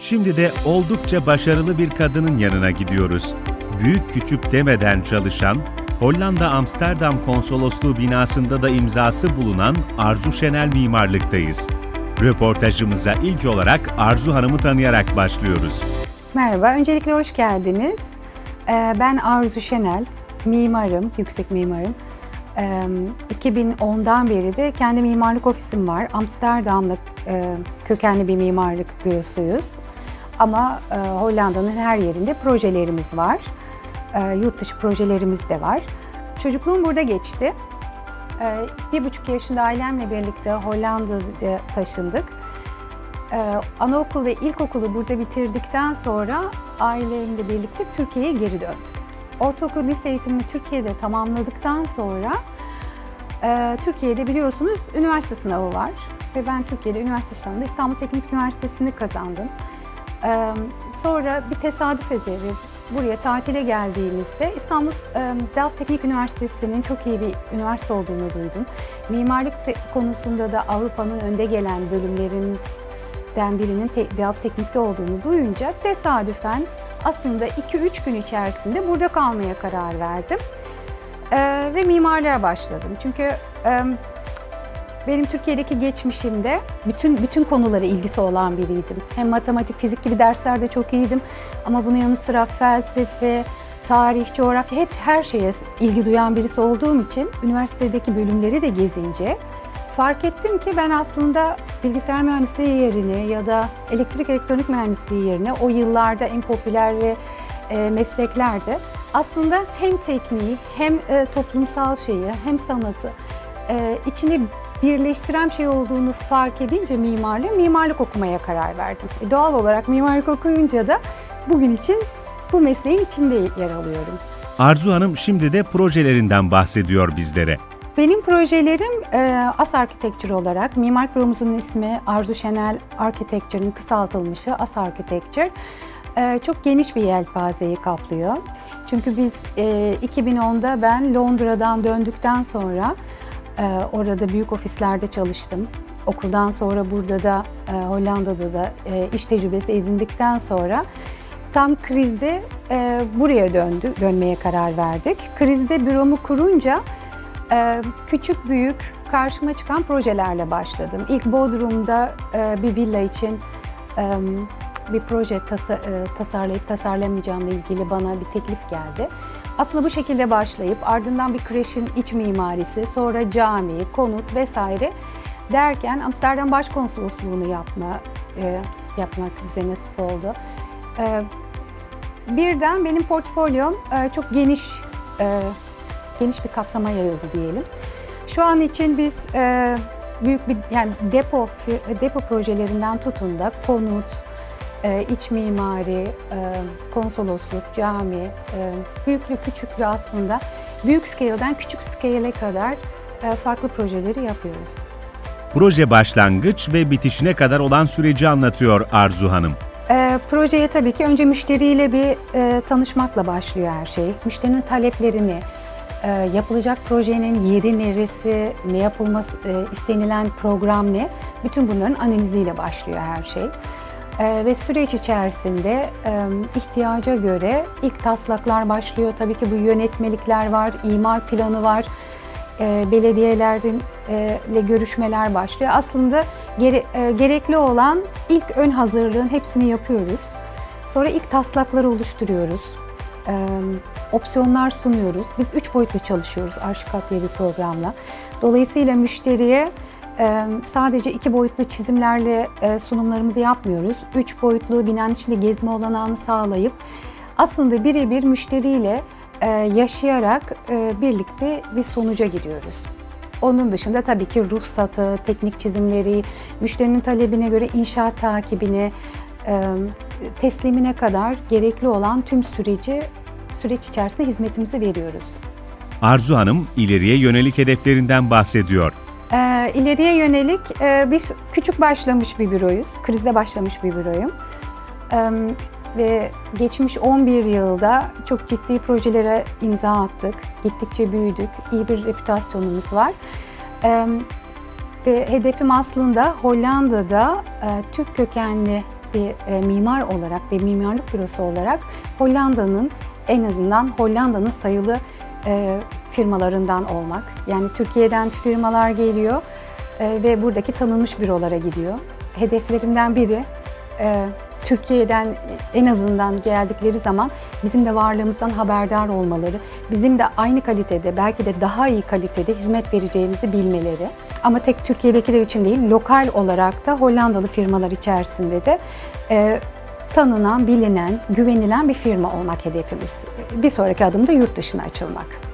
Şimdi de oldukça başarılı bir kadının yanına gidiyoruz. Büyük küçük demeden çalışan, Hollanda Amsterdam Konsolosluğu binasında da imzası bulunan Arzu Şenel Mimarlık'tayız. Röportajımıza ilk olarak Arzu Hanım'ı tanıyarak başlıyoruz. Merhaba, öncelikle hoş geldiniz. Ee, Ben Arzu Şenel, mimarım, yüksek mimarım. Ee, 2010'dan beri de kendi mimarlık ofisim var. Amsterdam'da e, kökenli bir mimarlık bürosuyuz. Ama e, Hollanda'nın her yerinde projelerimiz var. E, Yurt dışı projelerimiz de var. Çocukluğum burada geçti. Ee, Bir buçuk yaşında ailemle birlikte Hollanda'da taşındık. Ee, anaokul ve ilkokulu burada bitirdikten sonra ailemle birlikte Türkiye'ye geri döndük. Ortaokul lise eğitimimi Türkiye'de tamamladıktan sonra e, Türkiye'de biliyorsunuz üniversite sınavı var ve ben Türkiye'de üniversite sınavında İstanbul Teknik Üniversitesi'ni kazandım. Sonra bir tesadüf eseri buraya tatile geldiğimizde İstanbul Delft Teknik Üniversitesi'nin çok iyi bir üniversite olduğunu duydum. Mimarlık konusunda da Avrupa'nın önde gelen bölümlerin den birinin Delft Teknik'te olduğunu duyunca tesadüfen aslında 2-3 gün içerisinde burada kalmaya karar verdim. Ve mimarlığa başladım. Çünkü benim Türkiye'deki geçmişimde bütün bütün konulara ilgisi olan biriydim. Hem matematik, fizik gibi derslerde çok iyiydim ama bunun yanı sıra felsefe, tarih, coğrafya hep her şeye ilgi duyan birisi olduğum için üniversitedeki bölümleri de gezince fark ettim ki ben aslında bilgisayar mühendisliği yerine ya da elektrik elektronik mühendisliği yerine o yıllarda en popüler ve e, mesleklerde aslında hem tekniği hem e, toplumsal şeyi hem sanatı e, içine birleştiren şey olduğunu fark edince mimarlığı mimarlık okumaya karar verdim. E, doğal olarak mimarlık okuyunca da bugün için bu mesleğin içinde yer alıyorum. Arzu Hanım şimdi de projelerinden bahsediyor bizlere. Benim projelerim e, As Architecture olarak, mimar büromuzun ismi Arzu Şenel Architecture'ın kısaltılmışı As Architecture. E, çok geniş bir yelpazeyi kaplıyor. Çünkü biz e, 2010'da ben Londra'dan döndükten sonra orada büyük ofislerde çalıştım. Okuldan sonra burada da e, Hollanda'da da e, iş tecrübesi edindikten sonra tam krizde e, buraya döndü, dönmeye karar verdik. Krizde büromu kurunca ee, küçük büyük karşıma çıkan projelerle başladım. İlk Bodrum'da bir villa için bir proje tasa- tasarlayıp tasarlamayacağımla ilgili bana bir teklif geldi. Aslında bu şekilde başlayıp ardından bir kreşin iç mimarisi, sonra cami, konut vesaire derken Amsterdam Başkonsolosluğunu yapma e, yapmak bize nasip oldu. E, birden benim portfolyom e, çok geniş e, geniş bir kapsama yayıldı diyelim. Şu an için biz e, büyük bir yani depo depo projelerinden tutun da konut, e, iç mimari, e, konsolosluk, cami, e, büyüklü küçüklü aslında büyük scale'den küçük scale'e kadar e, farklı projeleri yapıyoruz. Proje başlangıç ve bitişine kadar olan süreci anlatıyor Arzu Hanım. E, projeye tabii ki önce müşteriyle bir e, tanışmakla başlıyor her şey. Müşterinin taleplerini, e, yapılacak projenin yeri neresi, ne yapılması e, istenilen program ne, bütün bunların analiziyle başlıyor her şey. E, ve süreç içerisinde ihtiyaca göre ilk taslaklar başlıyor. Tabii ki bu yönetmelikler var, imar planı var, e, belediyelerin e, görüşmeler başlıyor. Aslında e, gerekli olan ilk ön hazırlığın hepsini yapıyoruz. Sonra ilk taslakları oluşturuyoruz. Opsiyonlar sunuyoruz. Biz üç boyutlu çalışıyoruz Arşikat diye bir programla. Dolayısıyla müşteriye sadece iki boyutlu çizimlerle e, sunumlarımızı yapmıyoruz. Üç boyutlu binanın içinde gezme olanağını sağlayıp aslında birebir müşteriyle e, yaşayarak e, birlikte bir sonuca gidiyoruz. Onun dışında tabii ki ruhsatı, teknik çizimleri, müşterinin talebine göre inşaat takibini, teslimine kadar gerekli olan tüm süreci süreç içerisinde hizmetimizi veriyoruz. Arzu Hanım ileriye yönelik hedeflerinden bahsediyor. Ee, ileriye yönelik e, biz küçük başlamış bir büroyuz. Krizde başlamış bir büroyum. Ee, ve geçmiş 11 yılda çok ciddi projelere imza attık. Gittikçe büyüdük. İyi bir reputasyonumuz var. Ee, ve hedefim aslında Hollanda'da e, Türk kökenli bir e, mimar olarak ve mimarlık bürosu olarak Hollanda'nın en azından Hollanda'nın sayılı e, firmalarından olmak. Yani Türkiye'den firmalar geliyor e, ve buradaki tanınmış bürolara gidiyor. Hedeflerimden biri e, Türkiye'den en azından geldikleri zaman bizim de varlığımızdan haberdar olmaları, bizim de aynı kalitede belki de daha iyi kalitede hizmet vereceğimizi bilmeleri. Ama tek Türkiye'dekiler için değil, lokal olarak da Hollandalı firmalar içerisinde de e, tanınan, bilinen, güvenilen bir firma olmak hedefimiz. Bir sonraki adım da yurt dışına açılmak.